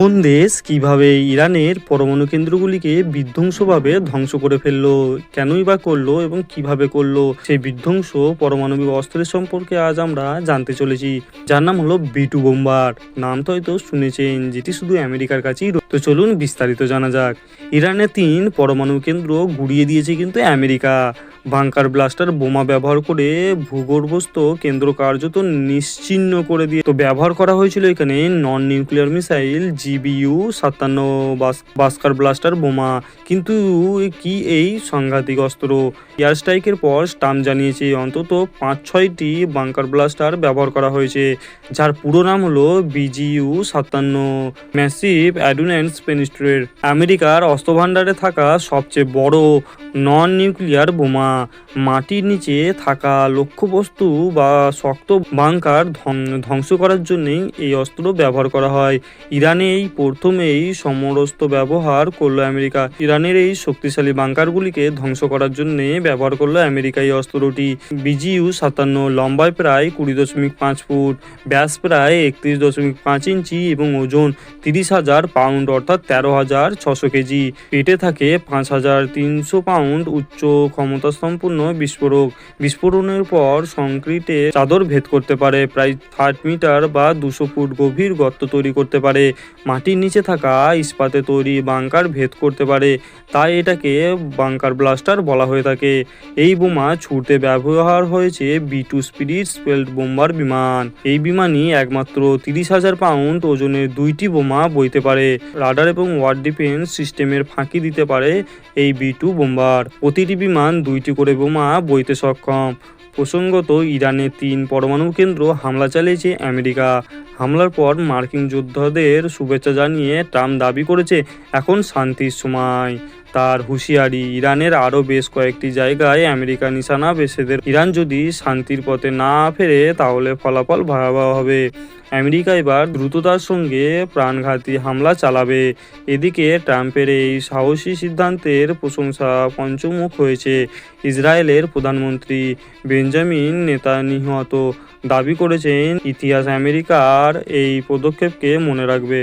কোন দেশ কীভাবে ইরানের পরমাণু কেন্দ্রগুলিকে বিধ্বংসভাবে ধ্বংস করে ফেলল, কেনই বা করল এবং কীভাবে করল, সেই বিধ্বংস পরমাণবিক অস্ত্রের সম্পর্কে আজ আমরা জানতে চলেছি। যার নাম হলো বিটু বোম্বার। নাম তো হয়তো শুনেছেন, যেটি শুধু আমেরিকার কাছেই তো চলুন বিস্তারিত জানা যাক। ইরানের তিন পরমাণু কেন্দ্র গুড়িয়ে দিয়েছে কিন্তু আমেরিকা। বাংকার ব্লাস্টার বোমা ব্যবহার করে ভূগর্ভস্থ কেন্দ্র কার্যত নিশ্চিহ্ন করে দিয়ে তো ব্যবহার করা হয়েছিল এখানে নন নিউক্লিয়ার মিসাইল জিবিইউ সাতান্ন বাস্কার ব্লাস্টার বোমা। কিন্তু কি এই সাংঘাতিক অস্ত্র? এয়ার স্ট্রাইকের পর স্টাম জানিয়েছে অন্তত পাঁচ ছয়টি বাংকার ব্লাস্টার ব্যবহার করা হয়েছে, যার পুরো নাম হলো বিজিইউ সাতান্ন ম্যাসিভ অ্যাডুনেন্স পেনিস্ট্রেট আমেরিকার অস্ত্রভাণ্ডারে থাকা সবচেয়ে বড় নন নিউক্লিয়ার বোমা মাটির নিচে থাকা লক্ষ্যবস্তু বা শক্ত বাংকার ধ্বং- ধ্বংস করার জন্যই এই অস্ত্র ব্যবহার করা হয়। ইরানে এই প্রথমেই সমরস্ত ব্যবহার করল আমেরিকা। ইরানের এই শক্তিশালী বাংকারগুলিকে ধ্বংস করার জন্যে ব্যবহার করল আমেরিকা এই অস্ত্রটি। বিজিউ সাতান্ন, লম্বায় প্রায় কুড়ি দশমিক পাঁচ ফুট, ব্যাস প্রায় একত্রিশ দশমিক পাঁচ ইঞ্চি এবং ওজন তিরিশ হাজার পাউন্ড অর্থাৎ তেরো হাজার ছশো কেজি। পেটে থাকে পাঁচ হাজার তিনশো পাউন্ড উচ্চ ক্ষমতা সম্পূর্ণ বিস্ফোরক। বিস্ফোরণের পর সংক্রিটে চাদর ভেদ করতে পারে, প্রায় ষাট মিটার বা দুশো ফুট গভীর গর্ত তৈরি করতে পারে। মাটির নিচে থাকা ইস্পাতে তৈরি বাংকার ভেদ করতে পারে, তাই এটাকে বাংকার ব্লাস্টার বলা হয়ে থাকে। এই বোমা ছুটতে ব্যবহার হয়েছে B two spirit stealth bomber বিমান। এই বিমানই একমাত্র তিরিশ হাজার পাউন্ড ওজনের দুইটি বোমা বইতে পারে। রাডার এবং ওয়ার ডিফেন্স সিস্টেমের ফাঁকি দিতে পারে এই বি টু বোম্বার। প্রতিটি বিমান দুইটি করে বোমা বইতে সক্ষম। প্রসঙ্গত, ইরানে তিন পরমাণু কেন্দ্র হামলা চালিয়েছে আমেরিকা। হামলার পর মার্কিন যোদ্ধাদের শুভেচ্ছা জানিয়ে ট্রাম্প দাবি করেছে, এখন শান্তির সময়। তার হুঁশিয়ারি ইরানের আরও বেশ কয়েকটি জায়গায় আমেরিকা নিশানা বেসেদের ইরান যদি শান্তির পথে না ফেরে, তাহলে ফলাফল ভয়াবহ হবে। আমেরিকা এবার দ্রুততার সঙ্গে প্রাণঘাতী হামলা চালাবে। এদিকে ট্রাম্পের এই সাহসী সিদ্ধান্তের প্রশংসা পঞ্চমুখ হয়েছে ইসরায়েলের প্রধানমন্ত্রী বেঞ্জামিন নেতা নিহত দাবি করেছেন, ইতিহাস আমেরিকার এই পদক্ষেপকে মনে রাখবে।